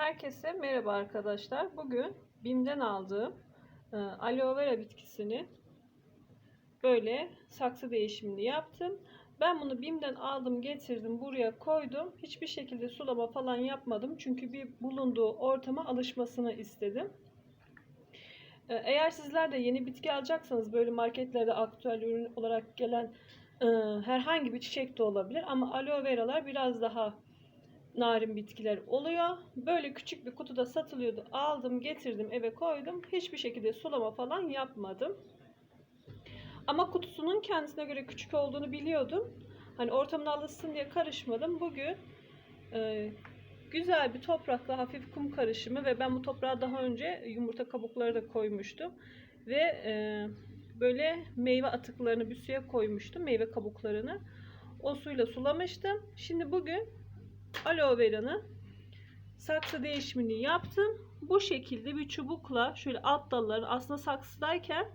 Herkese merhaba arkadaşlar. Bugün BİM'den aldığım e, aloe vera bitkisini böyle saksı değişimini yaptım. Ben bunu BİM'den aldım, getirdim, buraya koydum. Hiçbir şekilde sulama falan yapmadım. Çünkü bir bulunduğu ortama alışmasını istedim. E, Eğer sizler de yeni bitki alacaksanız böyle marketlerde aktüel ürün olarak gelen e, herhangi bir çiçek de olabilir. Ama aloe veralar biraz daha narin bitkiler oluyor. Böyle küçük bir kutuda satılıyordu. Aldım, getirdim, eve koydum. Hiçbir şekilde sulama falan yapmadım. Ama kutusunun kendisine göre küçük olduğunu biliyordum. Hani ortamına alışsın diye karışmadım. Bugün e, güzel bir toprakla hafif kum karışımı ve ben bu toprağa daha önce yumurta kabukları da koymuştum. Ve e, böyle meyve atıklarını bir suya koymuştum. Meyve kabuklarını. O suyla sulamıştım. Şimdi bugün aloe vera'nın saksı değişimini yaptım. Bu şekilde bir çubukla şöyle alt dalları aslında saksıdayken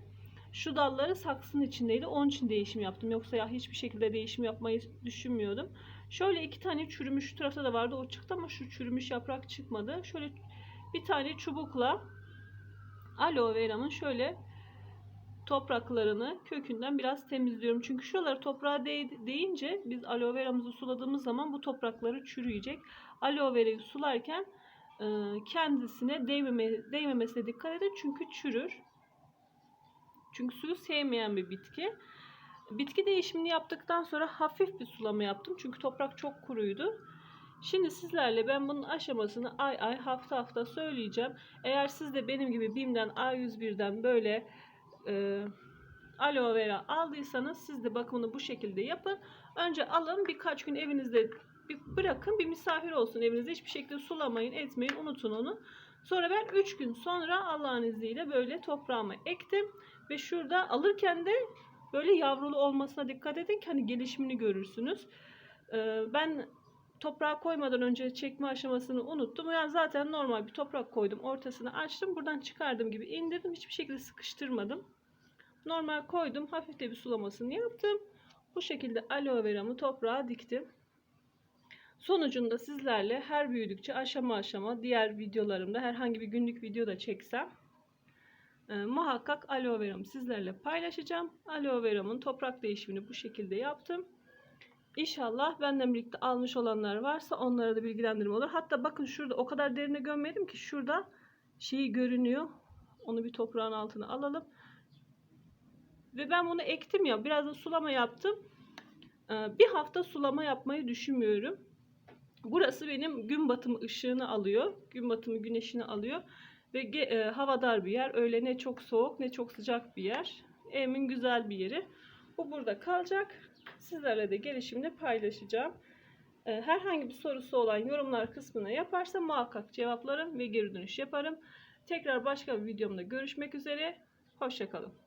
şu dalları saksının içindeydi. Onun için değişim yaptım. Yoksa ya hiçbir şekilde değişim yapmayı düşünmüyordum. Şöyle iki tane çürümüş şu tarafta da vardı. O çıktı ama şu çürümüş yaprak çıkmadı. Şöyle bir tane çubukla aloe vera'mın şöyle topraklarını kökünden biraz temizliyorum. Çünkü şuraları toprağa değ- değince biz aloe veramızı suladığımız zaman bu toprakları çürüyecek. Aloe verayı sularken e, kendisine değmeme, değmemesine dikkat edin çünkü çürür. Çünkü suyu sevmeyen bir bitki. Bitki değişimini yaptıktan sonra hafif bir sulama yaptım. Çünkü toprak çok kuruydu. Şimdi sizlerle ben bunun aşamasını ay ay hafta hafta söyleyeceğim. Eğer siz de benim gibi BİM'den A101'den böyle e, aloe vera aldıysanız siz de bakımını bu şekilde yapın. Önce alın birkaç gün evinizde bir bırakın bir misafir olsun evinizde hiçbir şekilde sulamayın etmeyin unutun onu. Sonra ben 3 gün sonra Allah'ın izniyle böyle toprağıma ektim ve şurada alırken de böyle yavrulu olmasına dikkat edin ki hani gelişimini görürsünüz. Ee, ben toprağa koymadan önce çekme aşamasını unuttum. Yani zaten normal bir toprak koydum. Ortasını açtım. Buradan çıkardım gibi indirdim. Hiçbir şekilde sıkıştırmadım. Normal koydum. Hafif de bir sulamasını yaptım. Bu şekilde aloe veramı toprağa diktim. Sonucunda sizlerle her büyüdükçe aşama aşama diğer videolarımda herhangi bir günlük video da çeksem e, muhakkak aloe veramı sizlerle paylaşacağım. Aloe veramın toprak değişimini bu şekilde yaptım. İnşallah benden birlikte almış olanlar varsa onlara da bilgilendirme olur. Hatta bakın şurada o kadar derine gömmedim ki şurada şeyi görünüyor. Onu bir toprağın altına alalım. Ve ben bunu ektim ya biraz da sulama yaptım. Ee, Bir hafta sulama yapmayı düşünmüyorum. Burası benim gün batımı ışığını alıyor. Gün batımı güneşini alıyor. Ve e, havadar bir yer. Öyle ne çok soğuk ne çok sıcak bir yer. Evimin güzel bir yeri. Bu burada kalacak. Sizlerle de gelişimini paylaşacağım. Ee, Herhangi bir sorusu olan yorumlar kısmına yaparsa muhakkak cevaplarım ve geri dönüş yaparım. Tekrar başka bir videomda görüşmek üzere. Hoşçakalın.